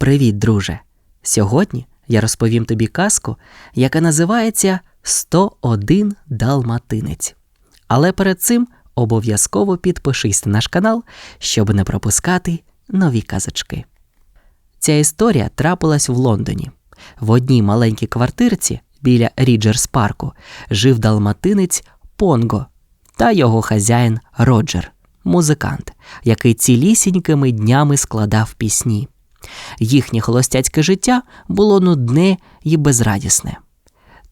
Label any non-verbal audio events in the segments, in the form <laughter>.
Привіт, друже! Сьогодні я розповім тобі казку, яка називається «101 Далматинець. Але перед цим обов'язково підпишись на наш канал, щоб не пропускати нові казочки. Ця історія трапилась в Лондоні. В одній маленькій квартирці біля Ріджерс парку жив далматинець Понго та його хазяїн Роджер, музикант, який цілісінькими днями складав пісні. Їхнє холостяцьке життя було нудне і безрадісне.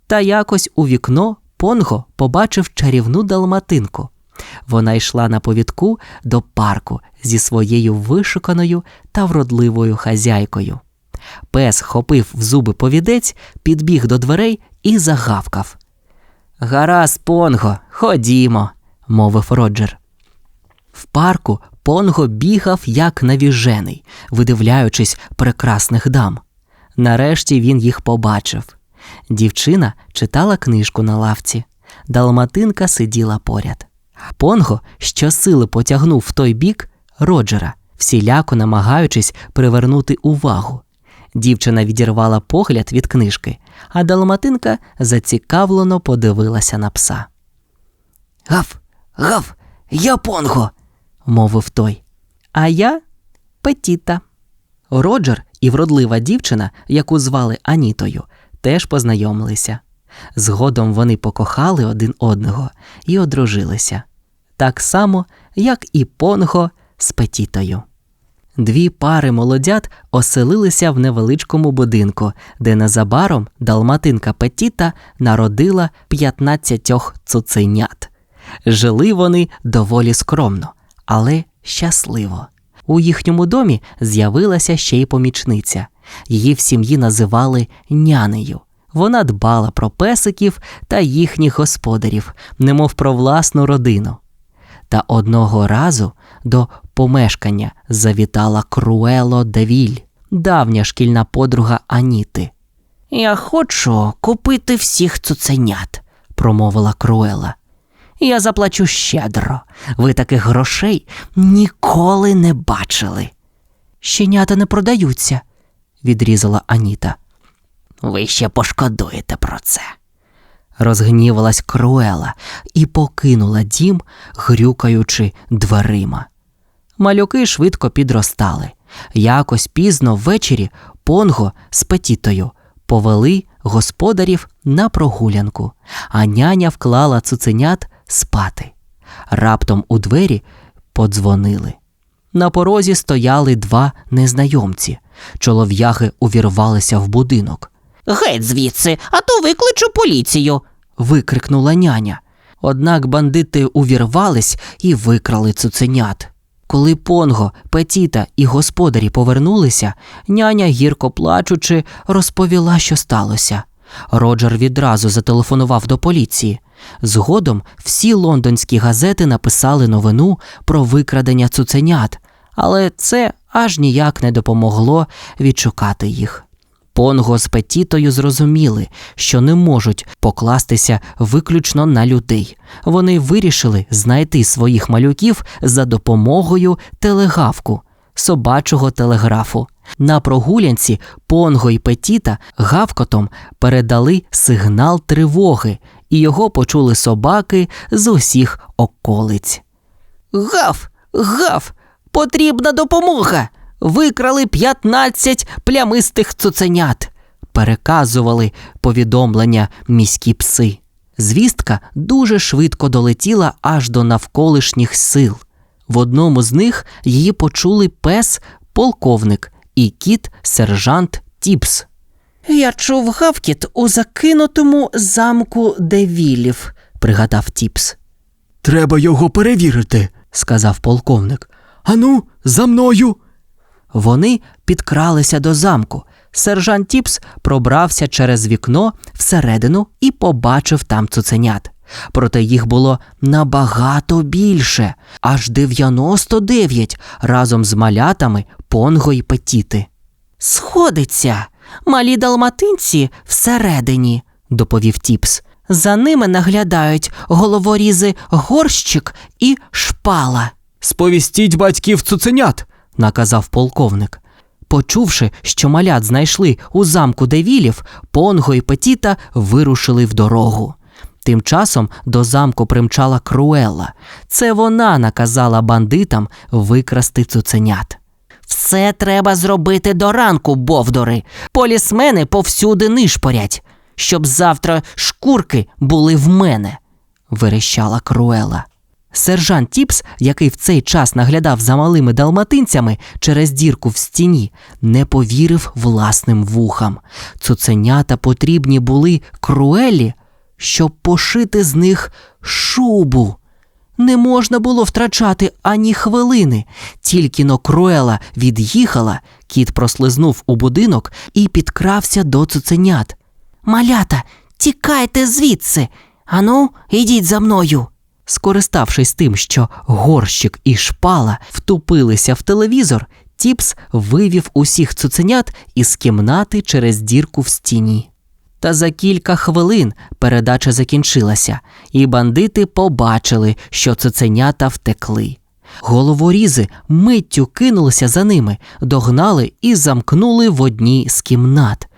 Та якось у вікно Понго побачив чарівну далматинку. Вона йшла на повідку до парку зі своєю вишуканою та вродливою хазяйкою. Пес хопив в зуби повідець, підбіг до дверей і загавкав. Гаразд, Понго, ходімо, мовив Роджер. В парку Понго бігав як навіжений, видивляючись прекрасних дам. Нарешті він їх побачив. Дівчина читала книжку на лавці. Далматинка сиділа поряд. Понго щосили потягнув в той бік Роджера, всіляко намагаючись привернути увагу. Дівчина відірвала погляд від книжки, а Далматинка зацікавлено подивилася на пса. Гав, гав, я Понго, мовив той. А я Петіта. Роджер і вродлива дівчина, яку звали Анітою, теж познайомилися. Згодом вони покохали один одного і одружилися, так само, як і Понго з Петітою. Дві пари молодят оселилися в невеличкому будинку, де незабаром далматинка Петіта народила 15 цуценят. Жили вони доволі скромно, але щасливо. У їхньому домі з'явилася ще й помічниця. Її в сім'ї називали нянею. Вона дбала про песиків та їхніх господарів, немов про власну родину. Та одного разу до помешкання завітала Круело Девіль, давня шкільна подруга Аніти. Я хочу купити всіх цуценят, промовила Круела. Я заплачу щедро. Ви таких грошей ніколи не бачили. Щенята не продаються, відрізала Аніта. Ви ще пошкодуєте про це. Розгнівалась Круела і покинула дім, грюкаючи дверима. Малюки швидко підростали. Якось пізно ввечері Понго з Петітою повели господарів на прогулянку, а няня вклала цуценят спати. Раптом у двері подзвонили. На порозі стояли два незнайомці. Чолов'яги увірвалися в будинок. Геть звідси, а то викличу поліцію. викрикнула няня. Однак бандити увірвались і викрали цуценят. Коли Понго, Петіта і господарі повернулися, няня, гірко плачучи, розповіла, що сталося. Роджер відразу зателефонував до поліції. Згодом всі лондонські газети написали новину про викрадення цуценят, але це аж ніяк не допомогло відшукати їх. Понго з Петітою зрозуміли, що не можуть покластися виключно на людей. Вони вирішили знайти своїх малюків за допомогою телегавку, собачого телеграфу. На прогулянці Понго і Петіта гавкотом передали сигнал тривоги, і його почули собаки з усіх околиць. Гав, гав, потрібна допомога. Викрали 15 плямистих цуценят. переказували повідомлення міські пси. Звістка дуже швидко долетіла аж до навколишніх сил. В одному з них її почули пес полковник і кіт сержант Тіпс. Я чув гавкіт у закинутому замку Девілів. пригадав Тіпс. Треба його перевірити. сказав полковник. Ану, за мною. Вони підкралися до замку. Сержант Тіпс пробрався через вікно всередину і побачив там цуценят. Проте їх було набагато більше, аж 99 разом з малятами Понго й Петіти. Сходиться. Малі далматинці всередині. доповів Тіпс. За ними наглядають головорізи горщик і шпала. Сповістіть батьків цуценят. наказав полковник. Почувши, що малят знайшли у замку Девілів, Понго і Петіта вирушили в дорогу. Тим часом до замку примчала Круелла. Це вона наказала бандитам викрасти цуценят. Все треба зробити до ранку, бовдори. Полісмени повсюди нишпорять, щоб завтра шкурки були в мене. верещала Круела. Сержант Тіпс, який в цей час наглядав за малими далматинцями через дірку в стіні, не повірив власним вухам. Цуценята потрібні були Круелі, щоб пошити з них шубу. Не можна було втрачати ані хвилини. Тільки но Круела від'їхала, кіт прослизнув у будинок і підкрався до цуценят. Малята, тікайте звідси. Ану, ідіть за мною. Скориставшись тим, що горщик і шпала втупилися в телевізор, Тіпс вивів усіх цуценят із кімнати через дірку в стіні. Та за кілька хвилин передача закінчилася, і бандити побачили, що цуценята втекли. Головорізи миттю кинулися за ними, догнали і замкнули в одній з кімнат.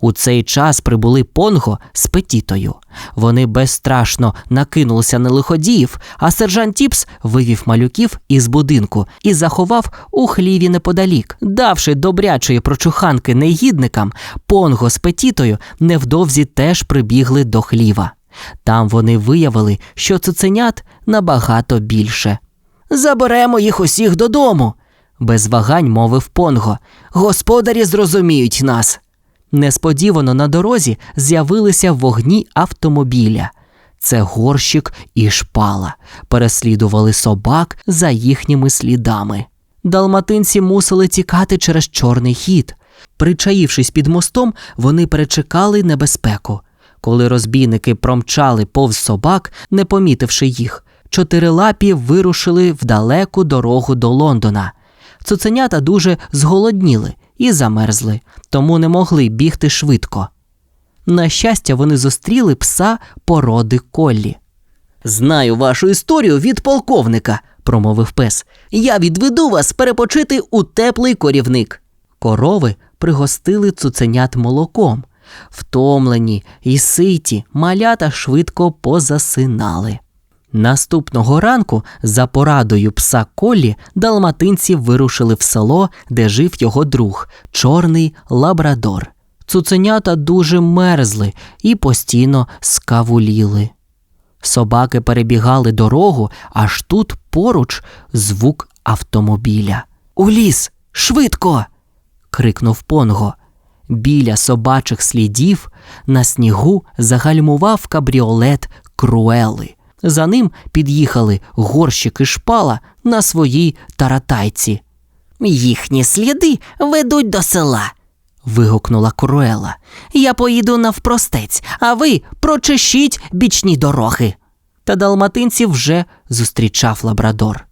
У цей час прибули Понго з Петітою. Вони безстрашно накинулися на лиходіїв, а сержант Тіпс вивів малюків із будинку і заховав у хліві неподалік. Давши добрячої прочуханки негідникам, Понго з Петітою невдовзі теж прибігли до хліва. Там вони виявили, що цуценят набагато більше. Заберемо їх усіх додому, без вагань мовив Понго. Господарі зрозуміють нас. Несподівано на дорозі з'явилися вогні автомобіля. Це горщик і шпала переслідували собак за їхніми слідами. Далматинці мусили тікати через чорний хід. Причаївшись під мостом, вони перечекали небезпеку. Коли розбійники промчали повз собак, не помітивши їх, чотирилапі вирушили в далеку дорогу до Лондона. Цуценята дуже зголодніли і замерзли, тому не могли бігти швидко. На щастя, вони зустріли пса породи Коллі. Знаю вашу історію від полковника, промовив пес. Я відведу вас перепочити у теплий корівник. Корови пригостили цуценят молоком. Втомлені і ситі малята швидко позасинали. Наступного ранку, за порадою пса Колі, далматинці вирушили в село, де жив його друг, чорний лабрадор. Цуценята дуже мерзли і постійно скавуліли. Собаки перебігали дорогу, аж тут поруч звук автомобіля. У ліс! Швидко! крикнув Понго. Біля собачих слідів на снігу загальмував кабріолет Круели. За ним під'їхали горщик і шпала на своїй таратайці. Їхні сліди ведуть до села. Вигукнула Круела. Я поїду навпростець, а ви прочешіть бічні дороги. Та далматинців вже зустрічав лабрадор.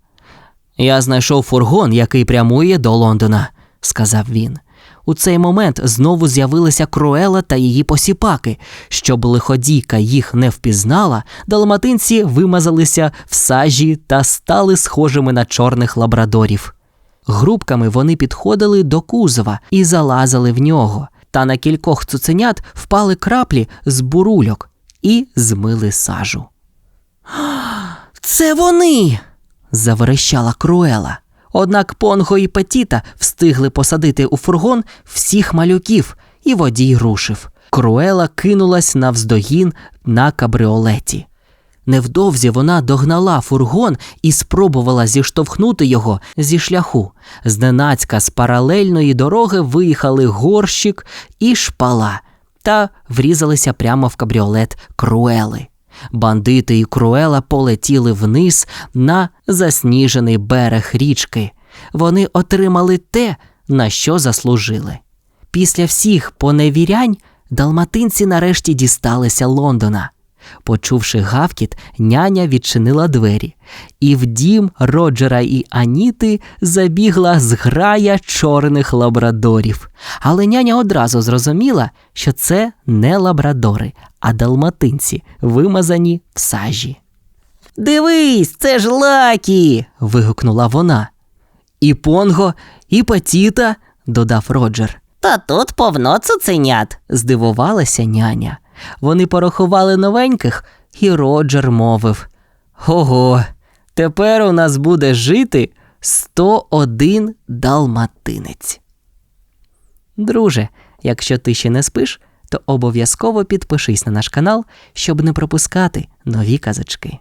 Я знайшов фургон, який прямує до Лондона, сказав він. У цей момент знову з'явилися Круела та її посіпаки. Щоб лиходійка їх не впізнала, далматинці вимазалися в сажі та стали схожими на чорних лабрадорів. Групками вони підходили до кузова і залазили в нього, та на кількох цуценят впали краплі з бурульок і змили сажу. <gasps> Це вони. заверещала Круела. Однак Понго і Петіта встигли посадити у фургон всіх малюків, і водій рушив. Круела кинулась навздогін на кабріолеті. Невдовзі вона догнала фургон і спробувала зіштовхнути його зі шляху. Зненацька з паралельної дороги виїхали горщик і шпала та врізалися прямо в кабріолет Круели. Бандити і Круела полетіли вниз на засніжений берег річки. Вони отримали те, на що заслужили. Після всіх поневірянь далматинці нарешті дісталися Лондона. Почувши гавкіт, няня відчинила двері, і в дім Роджера і Аніти забігла зграя чорних лабрадорів. Але няня одразу зрозуміла, що це не лабрадори, а далматинці, вимазані в сажі. Дивись, це ж лакі. вигукнула вона. І Понго, і Патіта, додав Роджер. Та тут повно цуценят. Здивувалася няня. Вони порахували новеньких, і Роджер мовив: Ого, тепер у нас буде жити 101 далматинець. Друже, якщо ти ще не спиш, то обов'язково підпишись на наш канал, щоб не пропускати нові казочки.